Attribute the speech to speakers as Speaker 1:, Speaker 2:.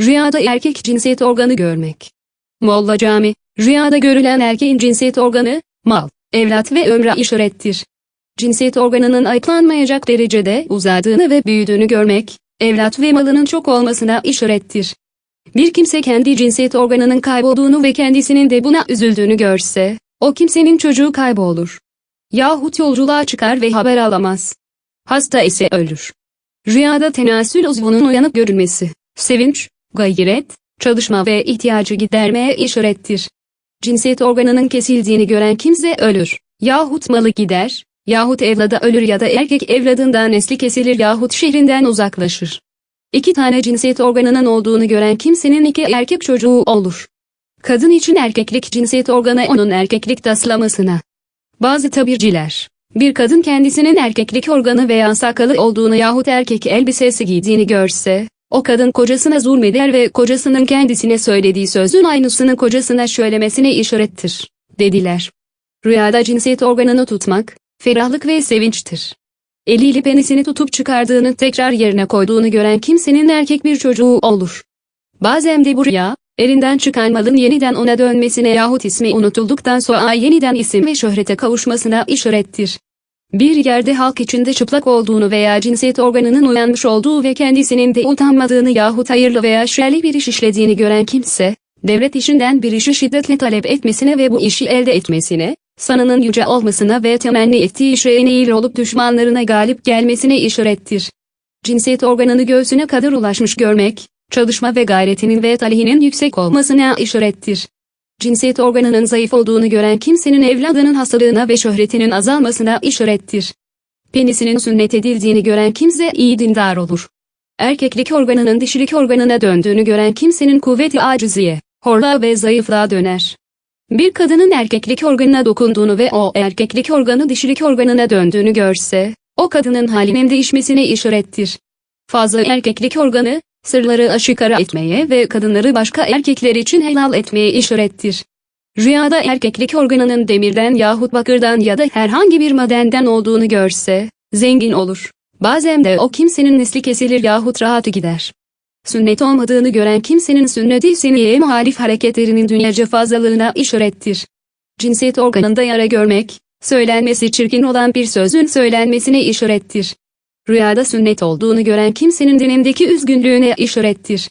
Speaker 1: Rüyada erkek cinsiyet organı görmek. Molla cami, rüyada görülen erkeğin cinsiyet organı, mal, evlat ve ömre işarettir. Cinsiyet organının ayıklanmayacak derecede uzadığını ve büyüdüğünü görmek, evlat ve malının çok olmasına işarettir. Bir kimse kendi cinsiyet organının kaybolduğunu ve kendisinin de buna üzüldüğünü görse, o kimsenin çocuğu kaybolur. Yahut yolculuğa çıkar ve haber alamaz. Hasta ise ölür. Rüyada tenasül uzvunun uyanıp görülmesi, sevinç, gayret, çalışma ve ihtiyacı gidermeye işarettir. Cinsiyet organının kesildiğini gören kimse ölür. Yahut malı gider, yahut evladı ölür ya da erkek evladından nesli kesilir yahut şehrinden uzaklaşır. İki tane cinsiyet organının olduğunu gören kimsenin iki erkek çocuğu olur. Kadın için erkeklik cinsiyet organı onun erkeklik taslamasına. Bazı tabirciler, bir kadın kendisinin erkeklik organı veya sakalı olduğunu yahut erkek elbisesi giydiğini görse, o kadın kocasına zulmeder ve kocasının kendisine söylediği sözün aynısını kocasına söylemesine işarettir, dediler. Rüyada cinsiyet organını tutmak, ferahlık ve sevinçtir. Eliyle penisini tutup çıkardığını tekrar yerine koyduğunu gören kimsenin erkek bir çocuğu olur. Bazen de bu rüya, elinden çıkan malın yeniden ona dönmesine yahut ismi unutulduktan sonra yeniden isim ve şöhrete kavuşmasına işarettir. Bir yerde halk içinde çıplak olduğunu veya cinsiyet organının uyanmış olduğu ve kendisinin de utanmadığını yahut hayırlı veya şerli bir iş işlediğini gören kimse, devlet işinden bir işi şiddetle talep etmesine ve bu işi elde etmesine, sanının yüce olmasına ve temenni ettiği işe eğil olup düşmanlarına galip gelmesine işarettir. Cinsiyet organını göğsüne kadar ulaşmış görmek, çalışma ve gayretinin ve talihinin yüksek olmasına işarettir. Cinsiyet organının zayıf olduğunu gören kimsenin evladının hastalığına ve şöhretinin azalmasına işarettir. Penisinin sünnet edildiğini gören kimse iyi dindar olur. Erkeklik organının dişilik organına döndüğünü gören kimsenin kuvveti aciziye, horluğa ve zayıflığa döner. Bir kadının erkeklik organına dokunduğunu ve o erkeklik organı dişilik organına döndüğünü görse, o kadının halinin değişmesine işarettir. Fazla erkeklik organı, sırları aşikara etmeye ve kadınları başka erkekler için helal etmeye işarettir. Rüyada erkeklik organının demirden yahut bakırdan ya da herhangi bir madenden olduğunu görse, zengin olur. Bazen de o kimsenin nesli kesilir yahut rahatı gider. Sünnet olmadığını gören kimsenin sünnet-i seniyeye muhalif hareketlerinin dünyaca fazlalığına işarettir. Cinsiyet organında yara görmek, söylenmesi çirkin olan bir sözün söylenmesine işarettir. Rüyada sünnet olduğunu gören kimsenin dinindeki üzgünlüğüne işarettir.